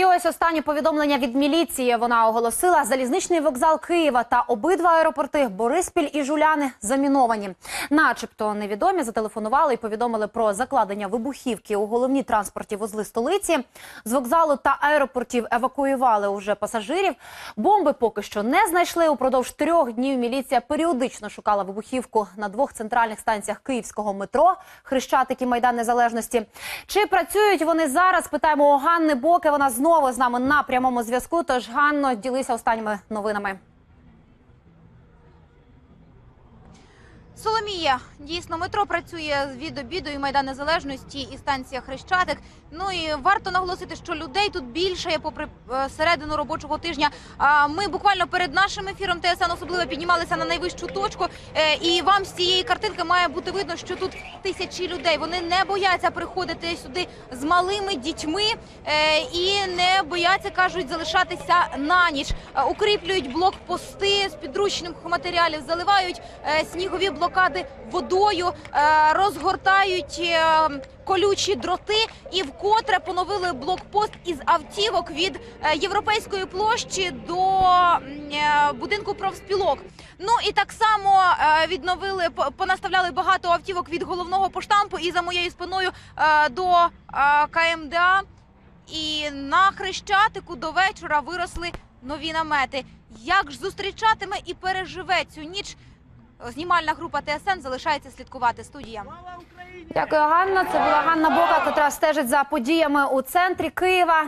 І ось останнє повідомлення від міліції. Вона оголосила залізничний вокзал Києва та обидва аеропорти Бориспіль і Жуляни заміновані. Начебто невідомі зателефонували і повідомили про закладення вибухівки у головні транспорті вузли столиці. З вокзалу та аеропортів евакуювали уже пасажирів. Бомби поки що не знайшли. Упродовж трьох днів міліція періодично шукала вибухівку на двох центральних станціях київського метро Хрещатик і Майдан Незалежності. Чи працюють вони зараз? Питаємо у Ганни Боки. Вона знову з нами на прямому зв'язку. Тож Ганно, ділися останніми новинами. Соломія, дійсно, метро працює від обіду і Майдан Незалежності і станція Хрещатик. Ну і варто наголосити, що людей тут більше попри е, середину робочого тижня. Ми буквально перед нашим ефіром ТСН особливо піднімалися на найвищу точку. Е, І вам з цієї картинки має бути видно, що тут тисячі людей. Вони не бояться приходити сюди з малими дітьми е, і не бояться, кажуть, залишатися на ніч. Укріплюють блокпости з підручних матеріалів, заливають снігові блокади водою, е, розгортають е, колючі дроти і вкотре поновили блокпост із автівок від е, європейської площі до будинку профспілок. Ну і так само відновили по- понаставляли багато автівок від головного поштампу і за моєю спиною до КМДА. І на хрещатику до вечора виросли нові намети. Як ж зустрічатиме і переживе цю ніч? Знімальна група ТСН залишається слідкувати. Студія. Дякую, Ганна. Це була Ганна Бока, яка стежить за подіями у центрі Києва.